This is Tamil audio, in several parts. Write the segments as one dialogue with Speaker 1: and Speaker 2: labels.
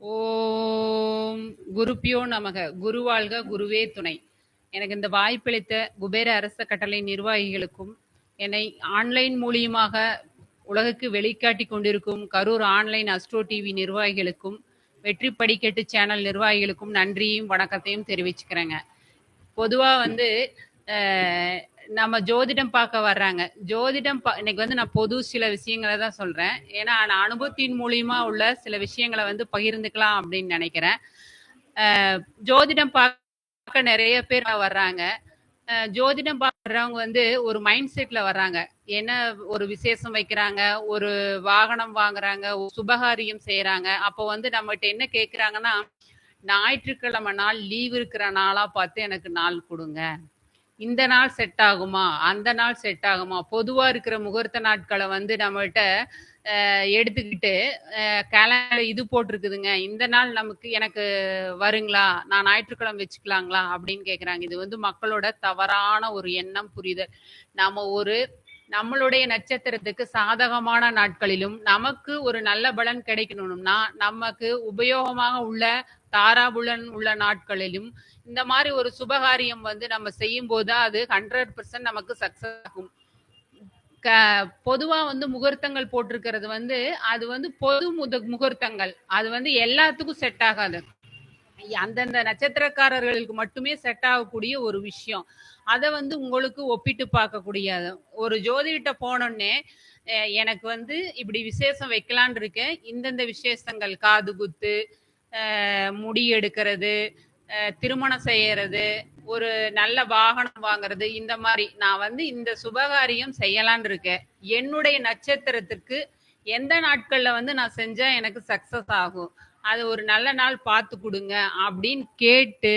Speaker 1: ஓம் குருப்பியோ நமக. குருவாழ்க குருவே துணை. எனக்கு இந்த வாய்ப்பளித்த குபேர அரச கட்டளை நிர்வாகிகளுக்கும் என்னை ஆன்லைன் மூலியமாக உலகுக்கு வெளிக்காட்டி கொண்டிருக்கும் கரூர் ஆன்லைன் அஸ்ட்ரோ டிவி நிர்வாகிகளுக்கும் வெற்றி படிக்கட்டு சேனல் நிர்வாகிகளுக்கும் நன்றியும் வணக்கத்தையும் தெரிவிச்சுக்கிறேங்க. பொதுவாக வந்து நம்ம ஜோதிடம் பார்க்க வர்றாங்க. ஜோதிடம் பா- இன்னைக்கு வந்து நான் பொது சில விஷயங்களை தான் சொல்றேன். ஏன்னா நான் அனுபவத்தின் மூலியமா உள்ள சில விஷயங்களை வந்து பகிர்ந்துக்கலாம் அப்படின்னு நினைக்கிறேன். ஜோதிடம் பார்க்க நிறைய பேர் வர்றாங்க. ஜோதிடம் பார்க்குறவங்க வந்து ஒரு மைண்ட் செட்ல வர்றாங்க. என்ன ஒரு விசேஷம் வைக்கிறாங்க ஒரு வாகனம் வாங்குறாங்க ஒரு சுபகாரியம் செய்யறாங்க அப்போ வந்து நம்மகிட்ட என்ன கேட்குறாங்கன்னா ஞாயிற்றுக்கிழமை நாள் லீவ் இருக்கிற நாளா பார்த்து எனக்கு நாள் கொடுங்க. இந்த நாள் செட் ஆகுமா? அந்த நாள் செட் ஆகுமா? பொதுவா இருக்கிற முகூர்த்த நாட்களை வந்து நம்மகிட்ட எடுத்துக்கிட்டு கேலண்டர் இது போட்டிருக்குதுங்க. இந்த நாள் நமக்கு எனக்கு வருங்களா? நான் ஞாயிற்றுக்கிழமை வச்சுக்கலாங்களா? அப்படின்னு கேட்குறாங்க இது வந்து மக்களோட தவறான ஒரு எண்ணம் புரிதல். நாம ஒரு நம்மளுடைய நட்சத்திரத்துக்கு சாதகமான நாட்களிலும் நமக்கு ஒரு நல்ல பலன் கிடைக்கணும்னா நமக்கு உபயோகமாக உள்ள தாராபுலன் உள்ள நாட்களிலும் இந்த மாதிரி ஒரு சுபகாரியம் வந்து நம்ம செய்யும் போது அது ஹண்ட்ரட் பர்சன்ட் நமக்கு சக்சஸ் ஆகும். க பொதுவா வந்து முகூர்த்தங்கள் போட்டிருக்கிறது வந்து அது வந்து பொது முத முகூர்த்தங்கள். அது வந்து எல்லாத்துக்கும் செட் ஆகாது. அந்தந்த நட்சத்திரக்காரர்களுக்கு மட்டுமே செட் ஆகக்கூடிய ஒரு விஷயம். அதை வந்து உங்களுக்கு ஒப்பிட்டு பார்க்கக்கூடிய ஒரு ஜோதிகிட்ட போனோடனே எனக்கு வந்து இப்படி விசேஷம் வைக்கலான் இருக்கேன். இந்தந்த விசேஷங்கள் காது குத்து முடி எடுக்கிறது திருமணம் செய்யறது ஒரு நல்ல வாகனம் வாங்குறது இந்த மாதிரி நான் வந்து இந்த சுபகாரியம் செய்யலான் இருக்கேன். என்னுடைய நட்சத்திரத்துக்கு எந்த நாட்கள்ல வந்து நான் செஞ்சா எனக்கு சக்சஸ் ஆகும்? அது ஒரு நல்ல நாள் பார்த்து கொடுங்க அப்படின்னு கேட்டு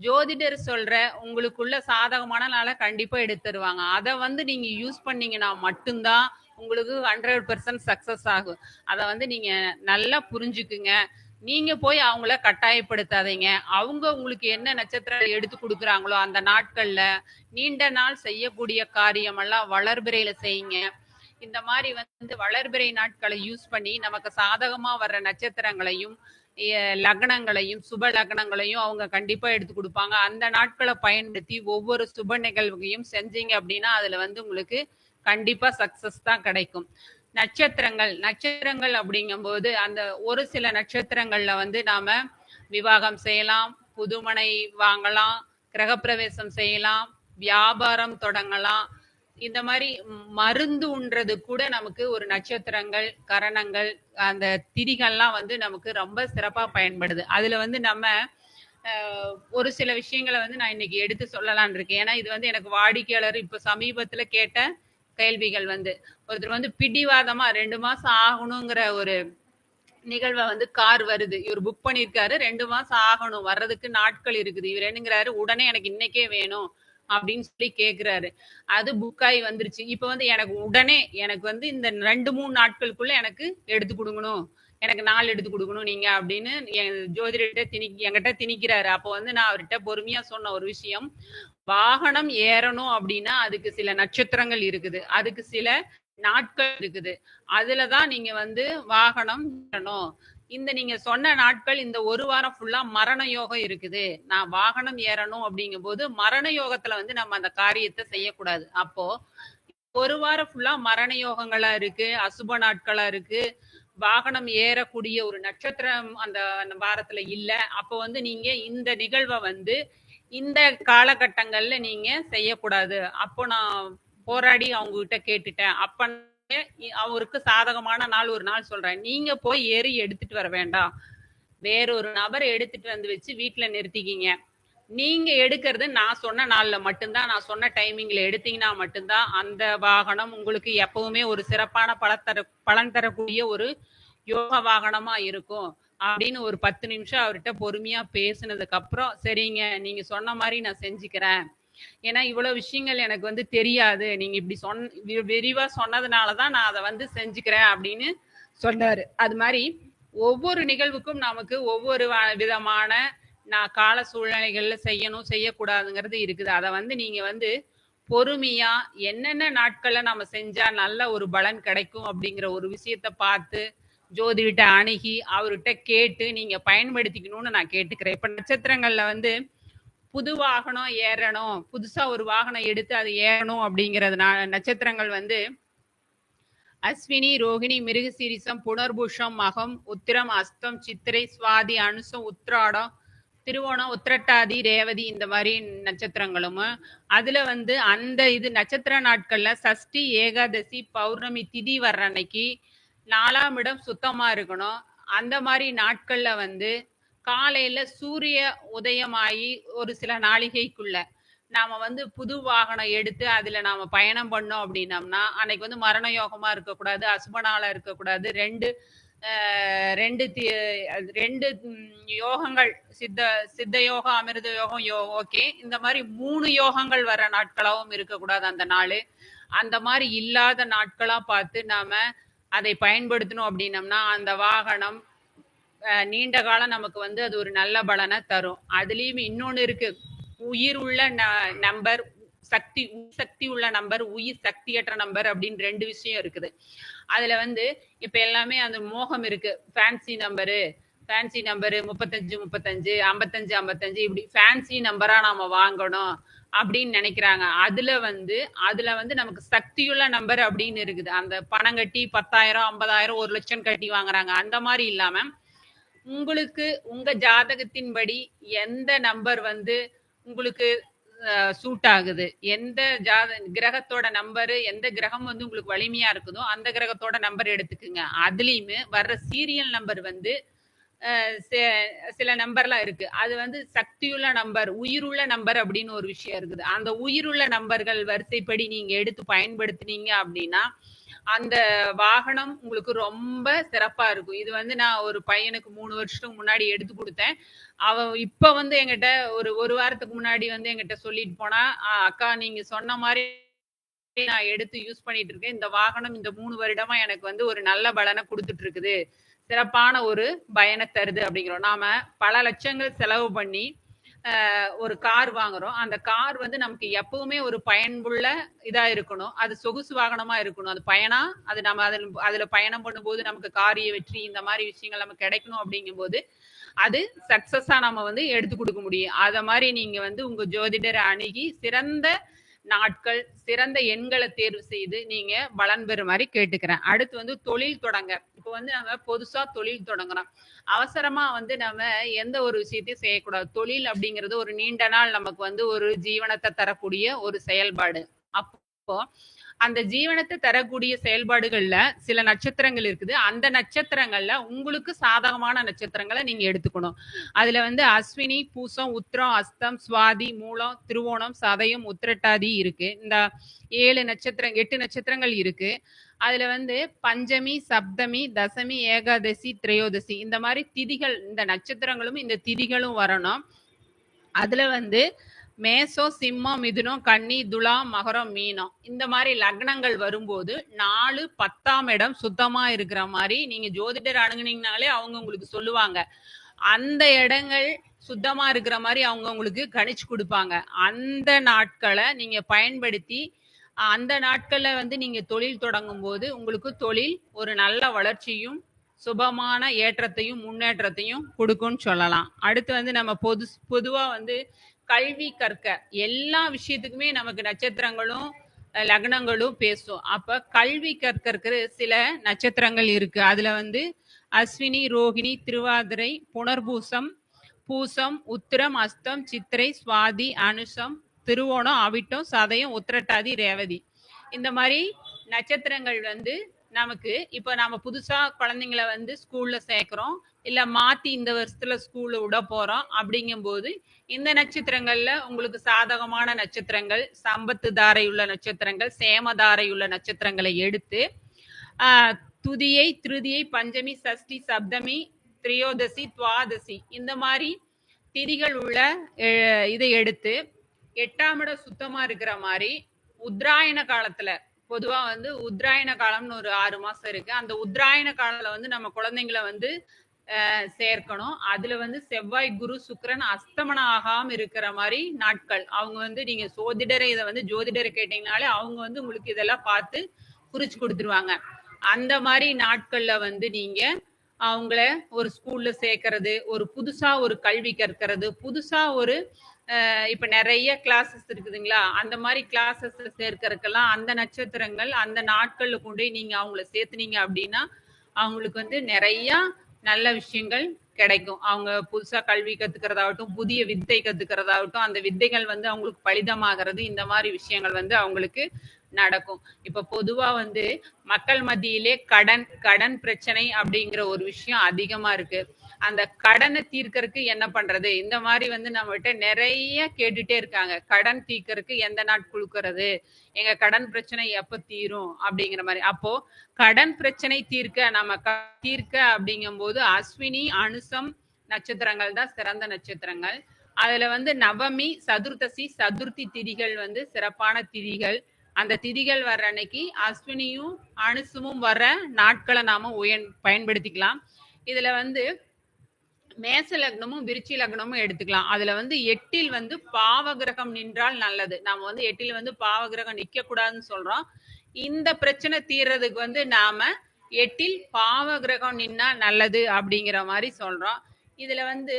Speaker 1: ஜோதிடர் சொல்ற உங்களுக்குள்ள சாதகமான நாளை கண்டிப்பா எடுத்துருவாங்க. அதை வந்து நீங்க யூஸ் பண்ணீங்கன்னா மட்டும்தான் உங்களுக்கு ஹண்ட்ரட் பர்சன்ட் சக்சஸ் ஆகும். அதை வந்து நீங்க நல்லா புரிஞ்சுக்குங்க. நீங்க போய் அவங்கள கட்டாயப்படுத்தாதீங்க. அவங்க உங்களுக்கு என்ன நட்சத்திரம் எடுத்து கொடுக்குறாங்களோ அந்த நாட்கள்ல நீண்ட நாள் செய்யக்கூடிய காரியமெல்லாம் வளர்பிறையில செய்யுங்க. இந்த மாதிரி வந்து வளர்பிறை நாட்களை யூஸ் பண்ணி நமக்கு சாதகமா வர்ற நட்சத்திரங்களையும் லக்னங்களையும் சுப லக்னங்களையும் அவங்க கண்டிப்பா எடுத்து கொடுப்பாங்க. அந்த நாட்களை பயன்படுத்தி ஒவ்வொரு சுப நிகழ்வுகையும் செஞ்சீங்க அப்படின்னா அதுல வந்து உங்களுக்கு கண்டிப்பா சக்சஸ் தான் கிடைக்கும். நட்சத்திரங்கள் நட்சத்திரங்கள் அப்படிங்கும்போது அந்த ஒரு சில நட்சத்திரங்கள்ல வந்து நாம விவாகம் செய்யலாம் புதுமனை வாங்கலாம் கிரகப்பிரவேசம் செய்யலாம் வியாபாரம் தொடங்கலாம் இந்த மாதிரி மருந்து உண்றது கூட நமக்கு ஒரு நட்சத்திரங்கள் கரணங்கள் அந்த திரிகள்லாம் வந்து நமக்கு ரொம்ப சிறப்பா பயன்படுது. அதுல வந்து நம்ம ஒரு சில விஷயங்களை வந்து நான் இன்னைக்கு எடுத்து சொல்லலான் இருக்கேன். ஏன்னா இது வந்து எனக்கு வாடிக்கையாளர் இப்ப சமீபத்துல கேட்ட கேள்விகள் வந்து ஒருத்தர் வந்து பிடிவாதமா ரெண்டு மாசம் ஆகணுங்கிற ஒரு நிகழ்வை வந்து கார் வருது. இவர் புக் பண்ணியிருக்காரு ரெண்டு மாசம் ஆகணும் வர்றதுக்கு நாட்கள் இருக்குது. இவர் என்னங்கிறாரு உடனே எனக்கு இன்னைக்கே வேணும். அப்படின்னு சொல்லி கேக்குறாரு. அது புக் ஆகி வந்துருச்சு. இப்ப வந்து எனக்கு உடனே எனக்கு வந்து இந்த ரெண்டு மூணு நாட்களுக்குள்ள எனக்கு எடுத்து கொடுக்கணும். எனக்கு நாள் எடுத்து கொடுக்கணும் நீங்க அப்படின்னு என் ஜோதிடர்கிட்ட திணி என்கிட்ட திணிக்கிறாரு. அப்போ வந்து நான் அவர்கிட்ட பொறுமையா சொன்ன ஒரு விஷயம் வாகனம் ஏறணும் அப்படின்னா அதுக்கு சில நட்சத்திரங்கள் இருக்குது. அதுக்கு சில நாட்கள் இருக்குது. அதுலதான் நீங்க வந்து வாகனம் ஏறணும். இந்த நீங்க சொன்ன நாட்கள் இந்த ஒரு வாரம் ஃபுல்லா மரண யோகம் இருக்குது. நான் வாகனம் ஏறணும் அப்படிங்கும் போது மரண யோகத்துல வந்து நம்ம அந்த காரியத்தை செய்யக்கூடாது. அப்போ ஒரு வாரம் ஃபுல்லா மரண யோகங்களா இருக்கு அசுப நாட்களா இருக்கு. வாகனம் ஏறக்கூடிய ஒரு நட்சத்திரம் அந்த அந்த வாரத்துல இல்ல. அப்போ வந்து நீங்க இந்த நிகழ்வை வந்து இந்த காலகட்டங்கள்ல நீங்க செய்யக்கூடாது. அப்போ நான் போராடி அவங்க கிட்ட கேட்டுட்டேன். அப்ப அவருக்கு சாதகமான நாள் ஒரு நாள் சொல்றேன். நீங்க போய் ஏறி எடுத்துட்டு வர வேண்டாம். வேறொரு நபர் எடுத்துட்டு வந்து வச்சு வீட்டுல நிறுத்திக்கிங்க. நீங்க எடுக்கிறது நான் சொன்ன நாள்ல மட்டும்தான். நான் சொன்ன டைமிங்ல எடுத்தீங்கன்னா மட்டும்தான் அந்த வாகனம் உங்களுக்கு எப்பவுமே ஒரு சிறப்பான பலன் தர பலன் தரக்கூடிய ஒரு யோக வாகனமா இருக்கும் அப்படின்னு ஒரு பத்து நிமிஷம் அவர்கிட்ட பொறுமையா பேசுனதுக்கு அப்புறம் சரிங்க நீங்க சொன்ன மாதிரி நான் செஞ்சுக்கிறேன். ஏன்னா இவ்வளவு விஷயங்கள் எனக்கு வந்து தெரியாது. நீங்க இப்படி சொன்ன விரிவா விரிவா சொன்னதுனாலதான் நான் அதை வந்து செஞ்சுக்கிறேன் அப்படின்னு சொன்னாரு. அது மாதிரி ஒவ்வொரு நிகழ்வுக்கும் நமக்கு ஒவ்வொரு விதமான நான் கால சூழ்நிலைகள்ல செய்யணும் செய்யக்கூடாதுங்கிறது இருக்குது. அதை வந்து நீங்க வந்து பொறுமையா என்னென்ன நாட்கள்ல நம்ம செஞ்சா நல்ல ஒரு பலன் கிடைக்கும் அப்படிங்கிற ஒரு விஷயத்த பார்த்து ஜோதிகிட்ட அணுகி அவர்கிட்ட கேட்டு நீங்க பயன்படுத்திக்கணும்னு நான் கேட்டுக்கிறேன். இப்ப நட்சத்திரங்கள்ல வந்து புது வாகனம் ஏறணும். புதுசா ஒரு வாகனம் எடுத்து அது ஏறணும் அப்படிங்கிறது நட்சத்திரங்கள் வந்து அஸ்வினி ரோகிணி மிருகசீரிசம் புனர்பூஷம் மகம் உத்திரம் அஸ்தம் சித்திரை சுவாதி அனுசம் உத்ராடம் திருவோணம் உத்திரட்டாதி ரேவதி இந்த மாதிரி நட்சத்திரங்களும். அதுல வந்து அந்த இது நட்சத்திர நாட்கள்ல சஷ்டி ஏகாதசி பௌர்ணமி திதி வர்ற அன்னைக்கு நாலாம் இடம் சுத்தமா இருக்கணும். அந்த மாதிரி நாட்கள்ல வந்து காலையில சூரிய உதயமாயி ஒரு சில நாளிகைக்குள்ள நாம வந்து புது வாகனம் எடுத்து அதுல நாம பயணம் பண்ணோம் அப்படின்னம்னா அன்னைக்கு வந்து மரண யோகமா இருக்கக்கூடாது அசுபனால இருக்கக்கூடாது. ரெண்டு ரெண்டு தி- ரெண்டு யோகங்கள் சித்த சித்த யோகம் அமிர்த யோகம் யோ ஓகே. இந்த மாதிரி மூணு யோகங்கள் வர நாட்களாகவும் இருக்கக்கூடாது அந்த நாள். அந்த மாதிரி இல்லாத நாட்களா பார்த்து நாம அதை பயன்படுத்தணும் அப்படின்னம்னா அந்த வாகனம் நீண்ட காலம் நமக்கு வந்து அது ஒரு நல்ல பலனை தரும். அதுலயும் இன்னொன்று இருக்கு. உயிர் உள்ள ந- நம்பர் சக்தி சக்தி உள்ள நம்பர் உயிர் சக்தியற்ற நம்பர் அப்படின்னு ரெண்டு விஷயம் இருக்குது. அதுல வந்து இப்ப எல்லாமே அந்த மோகம் இருக்கு. ஃபேன்சி நம்பரு ஃபேன்சி நம்பரு முப்பத்தஞ்சு முப்பத்தஞ்சு ஐம்பத்தஞ்சு ஐம்பத்தஞ்சு இப்படி ஃபேன்சி நம்பரா நாம வாங்கணும் அப்படின்னு நினைக்கிறாங்க. அதுல வந்து அதுல வந்து நமக்கு சக்தியுள்ள நம்பர் அப்படின்னு இருக்குது. அந்த பணம் கட்டி பத்தாயிரம் ஐம்பதாயிரம் ஒரு லட்சம் கட்டி வாங்குறாங்க. அந்த மாதிரி இல்லாம உங்களுக்கு உங்க ஜாதகத்தின்படி எந்த நம்பர் வந்து உங்களுக்கு சூட் ஆகுது? எந்த ஜாத கிரகத்தோட நம்பரு எந்த கிரகம் வந்து உங்களுக்கு வலிமையா இருக்குதோ அந்த கிரகத்தோட நம்பர் எடுத்துக்குங்க. அதுலயுமே வர்ற சீரியல் நம்பர் வந்து சில நம்பர்லாம் இருக்கு. அது வந்து சக்தியுள்ள நம்பர் உயிருள்ள நம்பர் அப்படின்னு ஒரு விஷயம் இருக்குது. அந்த உயிருள்ள நம்பர்கள் வரிசைப்படி நீங்க எடுத்து பயன்படுத்துனீங்க அப்படின்னா அந்த வாகனம் உங்களுக்கு ரொம்ப சிறப்பா இருக்கும். இது வந்து நான் ஒரு பையனுக்கு மூணு வருஷத்துக்கு முன்னாடி எடுத்து கொடுத்தேன். அவன் இப்ப வந்து எங்கிட்ட ஒரு ஒரு வாரத்துக்கு முன்னாடி வந்து எங்கிட்ட சொல்லிட்டு போனா அக்கா நீங்க சொன்ன மாதிரி நான் எடுத்து யூஸ் பண்ணிட்டு இருக்கேன். இந்த வாகனம் இந்த மூணு வருடமா எனக்கு வந்து ஒரு நல்ல பலனை கொடுத்துட்டு இருக்குது. சிறப்பான ஒரு பயனை தருது அப்படிங்கிறோம். நாம பல லட்சங்கள் செலவு பண்ணி ஒரு கார் வாங்குறோம். அந்த கார் வந்து நமக்கு எப்பவுமே ஒரு பயன்புள்ள இதா இருக்கணும். அது சொகுசு வாகனமா இருக்கணும். அது பயணா அது நம்ம அதில் அதுல பயணம் பண்ணும்போது நமக்கு காரிய வெற்றி இந்த மாதிரி விஷயங்கள் நமக்கு கிடைக்கணும் அப்படிங்கும்போது அது சக்சஸா நம்ம வந்து எடுத்து கொடுக்க முடியும். அத மாதிரி நீங்க வந்து உங்க ஜோதிடரை அணுகி சிறந்த நாட்கள் சிறந்த எண்களை தேர்வு செய்து நீங்க பலன் பெறும் மாதிரி கேட்டுக்கிறேன். அடுத்து வந்து தொழில் தொடங்க. இப்போ வந்து நம்ம பொதுசா தொழில் தொடங்குறோம். அவசரமா வந்து நம்ம எந்த ஒரு விஷயத்தையும் செய்யக்கூடாது. தொழில் அப்படிங்கிறது ஒரு நீண்ட நாள் நமக்கு வந்து ஒரு ஜீவனத்தை தரக்கூடிய ஒரு செயல்பாடு. அப்போ அந்த ஜீவனத்தை தரக்கூடிய செயல்பாடுகள்ல சில நட்சத்திரங்கள் இருக்குது. அந்த நட்சத்திரங்கள்ல உங்களுக்கு சாதகமான நட்சத்திரங்களை நீங்க எடுத்துக்கணும். அதுல வந்து அஸ்வினி பூசம் உத்திரம் அஸ்தம் சுவாதி மூலம் திருவோணம் சதயம் உத்திரட்டாதி இருக்கு. இந்த ஏழு நட்சத்திரம் எட்டு நட்சத்திரங்கள் இருக்கு. அதுல வந்து பஞ்சமி சப்தமி தசமி ஏகாதசி திரையோதசி இந்த மாதிரி திதிகள் இந்த நட்சத்திரங்களும் இந்த திதிகளும் வரணும். அதுல வந்து மேசம் சிம்மம் மிதுனம் கன்னி துலாம் மகரம் மீனம். இந்த மாதிரி லக்னங்கள் வரும்போது நாலு பத்தாம் இடம் சுத்தமா இருக்கிற மாதிரி நீங்க ஜோதிடர் அணுகுனீங்கனாலே அவங்க உங்களுக்கு சொல்லுவாங்க. அந்த இடங்கள் சுத்தமா இருக்கிற மாதிரி அவங்க உங்களுக்கு கணிச்சு கொடுப்பாங்க. அந்த நாட்களை நீங்க பயன்படுத்தி அந்த நாட்கள்ல வந்து நீங்க தொழில் தொடங்கும் போது உங்களுக்கு தொழில் ஒரு நல்ல வளர்ச்சியும் சுபமான ஏற்றத்தையும் முன்னேற்றத்தையும் கொடுக்கும்னு சொல்லலாம். அடுத்து வந்து நம்ம பொது பொதுவா வந்து கல்வி கற்க. எல்லா விஷயத்துக்குமே நமக்கு நட்சத்திரங்களும் லக்னங்களும் பேசும். அப்ப கல்வி கற்கற்கிற சில நட்சத்திரங்கள் இருக்கு. அதுல வந்து அஸ்வினி ரோகிணி திருவாதிரை புனர்பூசம் பூசம் உத்திரம் அஸ்தம் சித்திரை சுவாதி அனுஷம் திருவோணம் அவிட்டம் சதயம் உத்திரட்டாதி ரேவதி. இந்த மாதிரி நட்சத்திரங்கள் வந்து நமக்கு இப்போ நாம புதுசா குழந்தைங்கள வந்து ஸ்கூல்ல சேர்க்கிறோம். இல்ல மாத்தி இந்த வருஷத்துல ஸ்கூல்ல விட போறோம். அப்படிங்கும்போது இந்த நட்சத்திரங்கள்ல உங்களுக்கு சாதகமான நட்சத்திரங்கள் சம்பத்து தாரையுள்ள நட்சத்திரங்கள் சேமதாரையுள்ள நட்சத்திரங்களை எடுத்து துதியை திருதியை பஞ்சமி சஷ்டி சப்தமி திரியோதசி துவாதசி இந்த மாதிரி திதிகள் உள்ள இதை எடுத்து எட்டாம் இடம் சுத்தமா இருக்கிற மாதிரி உத்ராயண காலத்துல பொதுவா வந்து உத்தராயண காலம்னு ஒரு ஆறு மாசம் இருக்கு. அந்த உத்தராயண காலத்துல வந்து நம்ம குழந்தைங்களை வந்து சேர்க்கணும். அதுல வந்து செவ்வாய் குரு சுக்கரன் அஸ்தமனம் ஆகாம இருக்கிற மாதிரி நாட்கள். அவங்க வந்து நீங்க சோதிடரை இதை வந்து ஜோதிடரை கேட்டீங்கனாலே அவங்க வந்து உங்களுக்கு இதெல்லாம் பார்த்து குறிச்சு கொடுத்துருவாங்க. அந்த மாதிரி நாட்கள்ல வந்து நீங்க அவங்கள ஒரு ஸ்கூல்ல சேர்க்கறது ஒரு புதுசா ஒரு கல்வி கற்கிறது புதுசா ஒரு இப்ப நிறைய கிளாஸஸ் இருக்குதுங்களா? அந்த மாதிரி கிளாஸஸ் சேர்க்கறதுக்கெல்லாம் அந்த நட்சத்திரங்கள் அந்த நாட்கள்ல கொண்டு போய் நீங்க அவங்கள சேர்த்துனீங்க அப்படின்னா அவங்களுக்கு வந்து நிறைய நல்ல விஷயங்கள் கிடைக்கும். அவங்க புதுசா கல்வி கத்துக்கிறதாகட்டும் புதிய வித்தை கத்துக்கிறதாகட்டும் அந்த வித்தைகள் வந்து அவங்களுக்கு பலிதமாகிறது இந்த மாதிரி விஷயங்கள் வந்து அவங்களுக்கு நடக்கும். இப்ப பொதுவா வந்து மக்கள் மத்தியிலே கடன் கடன் பிரச்சனை அப்படிங்கிற ஒரு விஷயம் அதிகமா இருக்கு. அந்த கடனை தீர்க்கறதுக்கு என்ன பண்றது? இந்த மாதிரி வந்து நம்மகிட்ட நிறைய கேட்டுட்டே இருக்காங்க. கடன் தீர்க்கறதுக்கு எந்த நாட் குழுக்கிறது? எங்க கடன் பிரச்சனை எப்ப தீரும்? அப்படிங்கிற மாதிரி. அப்போ கடன் பிரச்சனை தீர்க்க நம்ம க- தீர்க்க அப்படிங்கும்போது அஸ்வினி அனுசம் நட்சத்திரங்கள் தான் சிறந்த நட்சத்திரங்கள். அதுல வந்து நவமி சதுர்த்தசி சதுர்த்தி திதிகள் வந்து சிறப்பான திதிகள். அந்த திதிகள் வர்ற அன்னைக்கு அஸ்வினியும் அனுசமும் வர்ற நாட்களை நாம உயன் பயன்படுத்திக்கலாம். இதுல வந்து மேச லக்னமும் விருச்சி லக்னமும் எடுத்துக்கலாம். அதுல வந்து எட்டில் வந்து பாவகிரகம் நின்றால் நல்லது. நாம வந்து எட்டில் வந்து பாவகிரகம் நிக்க கூடாதுன்னு சொல்றோம். இந்த பிரச்சனை தீர்றதுக்கு வந்து நாம எட்டில் பாவகிரகம் நின்னா நல்லது அப்படிங்கிற மாதிரி சொல்றோம். இதுல வந்து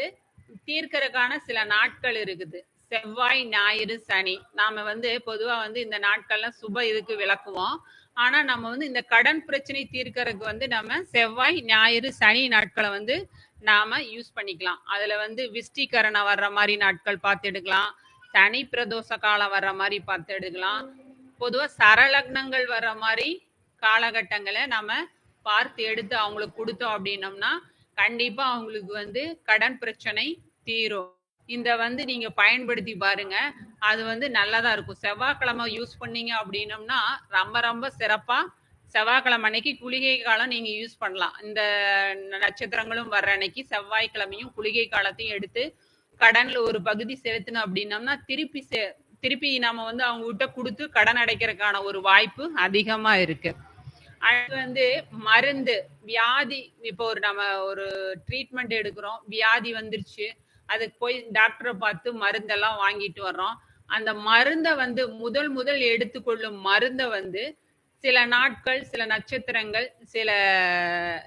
Speaker 1: தீர்க்கறதுக்கான சில நாட்கள் இருக்குது. செவ்வாய் ஞாயிறு சனி. நாம வந்து பொதுவா வந்து இந்த நாட்கள்லாம் சுப இதுக்கு விளக்குவோம். ஆனா நம்ம வந்து இந்த கடன் பிரச்சனை தீர்க்கறதுக்கு வந்து நம்ம செவ்வாய் ஞாயிறு சனி நாட்களை வந்து நாம யூஸ் பண்ணிக்கலாம். அதுல வந்து விஷ்டிகரணம் வர்ற மாதிரி நாட்கள் பார்த்து எடுக்கலாம். சனி பிரதோஷ காலம் வர்ற மாதிரி பார்த்து எடுக்கலாம். பொதுவா சரலக்னங்கள் வர்ற மாதிரி காலகட்டங்களை நம்ம பார்த்து எடுத்து அவங்களுக்கு கொடுத்தோம் அப்படின்னம்னா கண்டிப்பா அவங்களுக்கு வந்து கடன் பிரச்சனை தீரும். இந்த வந்து நீங்க பயன்படுத்தி பாருங்க. அது வந்து நல்லதா இருக்கும். செவ்வாய்க்கிழமை யூஸ் பண்ணீங்க அப்படின்னம்னா ரொம்ப ரொம்ப சிறப்பா செவ்வாய்க்கிழமை அன்னைக்கு குளிகை காலம் நீங்க யூஸ் பண்ணலாம். இந்த நட்சத்திரங்களும் வர்ற அன்னைக்கு செவ்வாய்க்கிழமையும் குளிகை காலத்தையும் எடுத்து கடன்ல ஒரு பகுதி செலுத்தணும் அப்படின்னம்னா திருப்பி செ- திருப்பி நாம வந்து அவங்க கிட்ட கொடுத்து கடன் அடைக்கிறதுக்கான ஒரு வாய்ப்பு அதிகமா இருக்கு. அது வந்து மருந்து வியாதி இப்போ ஒரு நம்ம ஒரு ட்ரீட்மெண்ட் எடுக்கிறோம். வியாதி வந்துருச்சு. அதுக்கு போய் டாக்டரை பார்த்து மருந்தெல்லாம் வாங்கிட்டு வர்றோம். அந்த மருந்தை வந்து முதல் முதல் எடுத்துக்கொள்ளும் மருந்தை வந்து சில நாட்கள் சில நட்சத்திரங்கள் சில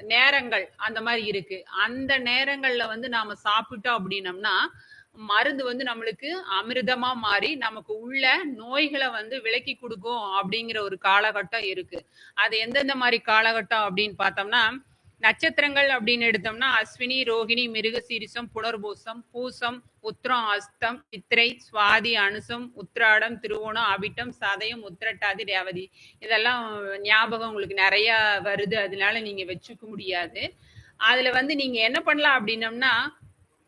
Speaker 1: நேரங்கள் அந்த மாதிரி இருக்கு. அந்த நேரங்கள்ல வந்து நாம சாப்பிட்டோம் அப்படின்னம்னா மருந்து வந்து நம்மளுக்கு அமிர்தமா மாறி நமக்கு உள்ள நோய்களை வந்து விலக்கி கொடுக்கும் அப்படிங்கிற ஒரு காலகட்டம் இருக்கு. அது எந்தெந்த மாதிரி காலகட்டம் அப்படின்னு பார்த்தோம்னா நட்சத்திரங்கள் அப்படின்னு எடுத்தோம்னா அஸ்வினி ரோகிணி மிருகசீரிசம் புனர்பூசம் பூசம் உத்திரம் அஸ்தம் சித்திரை சுவாதி அனுசம் உத்திராடம் திருவோணம் அவிட்டம் சதயம் உத்திரட்டாதி ரேவதி. இதெல்லாம் ஞாபகம் உங்களுக்கு நிறைய வருது. அதனால நீங்க வச்சுக்க முடியாது. அதுல வந்து நீங்க என்ன பண்ணலாம் அப்படின்னம்னா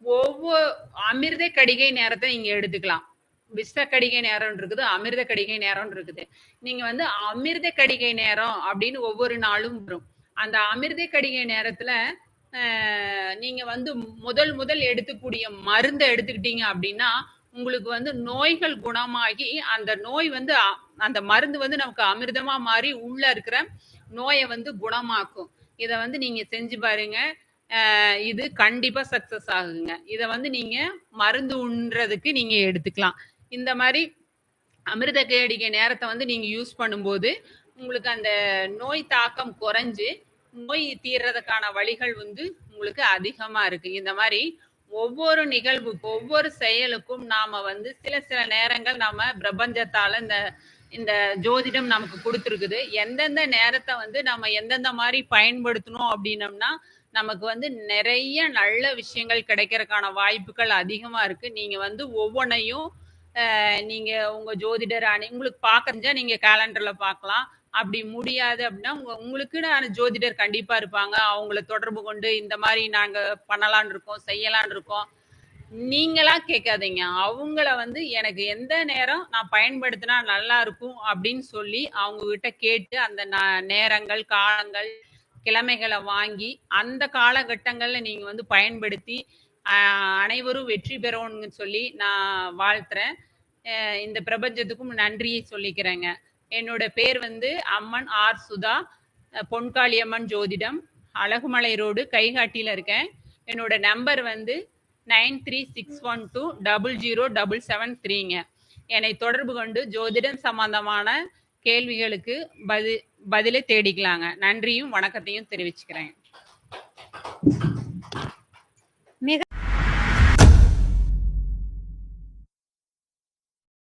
Speaker 1: ஒவ்வொரு அமிர்த கடிகை நேரத்தை நீங்க எடுத்துக்கலாம். விஷ கடிகை நேரம் இருக்குது அமிர்த கடிகை நேரம் இருக்குது. நீங்க வந்து அமிர்த கடிகை நேரம் அப்படின்னு ஒவ்வொரு நாளும் வரும். அந்த அமிர்த கடிகை நேரத்துல நீங்க வந்து முதல் முதல் எடுத்துக்கூடிய மருந்தை எடுத்துக்கிட்டீங்க அப்படின்னா உங்களுக்கு வந்து நோய்கள் குணமாகி அந்த நோய் வந்து அந்த மருந்து வந்து நமக்கு அமிர்தமா மாறி உள்ள இருக்கிற நோயை வந்து குணமாக்கும். இத வந்து நீங்க செஞ்சு பாருங்க. இது கண்டிப்பா சக்சஸ் ஆகுங்க. இத வந்து நீங்க மருந்து உண்றதுக்கு நீங்க எடுத்துக்கலாம். இந்த மாதிரி அமிர்த கேடிகை நேரத்தை வந்து நீங்க யூஸ் பண்ணும்போது உங்களுக்கு அந்த நோய் தாக்கம் குறைஞ்சு நோய் தீர்றதுக்கான வழிகள் வந்து உங்களுக்கு அதிகமா இருக்கு. இந்த மாதிரி ஒவ்வொரு நிகழ்வு ஒவ்வொரு செயலுக்கும் நாம வந்து சில சில நேரங்கள் நாம பிரபஞ்சத்தால இந்த இந்த ஜோதிடம் நமக்கு கொடுத்துருக்குது. எந்தெந்த நேரத்தை வந்து நம்ம எந்தெந்த மாதிரி பயன்படுத்தணும் அப்படின்னம்னா நமக்கு வந்து நிறைய நல்ல விஷயங்கள் கிடைக்கிறதுக்கான வாய்ப்புகள் அதிகமா இருக்கு. நீங்க வந்து ஒவ்வொன்றையும் நீங்க உங்க ஜோதிடர் அணி உங்களுக்கு பார்க்கறஞ்சா நீங்க கேலண்டர்ல பார்க்கலாம். அப்படி முடியாது அப்படின்னா உங்க உங்களுக்குன்னு ஜோதிடர் கண்டிப்பா இருப்பாங்க. அவங்கள தொடர்பு கொண்டு இந்த மாதிரி நாங்க பண்ணலான் இருக்கோம் செய்யலான் இருக்கோம். நீங்களா கேட்காதீங்க. அவங்கள வந்து எனக்கு எந்த நேரம் நான் பயன்படுத்தினா நல்லா இருக்கும் அப்படின்னு சொல்லி அவங்க கிட்ட கேட்டு அந்த ந- நேரங்கள் காலங்கள் கிழமைகளை வாங்கி அந்த காலகட்டங்கள்ல நீங்க வந்து பயன்படுத்தி அனைவரும் வெற்றி பெறணும்னு சொல்லி நான் வாழ்த்துறேன். இந்த பிரபஞ்சத்துக்கும் நன்றியை சொல்லிக்கிறேங்க. என்னோட பேர் வந்து அம்மன் ஆர் சுதா பொன்காளியம்மன் ஜோதிடம். அழகுமலை ரோடு கைகாட்டியில் இருக்கேன். என்னோட நம்பர் வந்து nine three six one two double zero double seven த்ரீங்க. என்னை தொடர்பு கொண்டு ஜோதிடம் சம்பந்தமான கேள்விகளுக்கு பதி பதிலை தேடிக்கலாங்க. நன்றியும் வணக்கத்தையும் தெரிவிச்சுக்கிறேன்.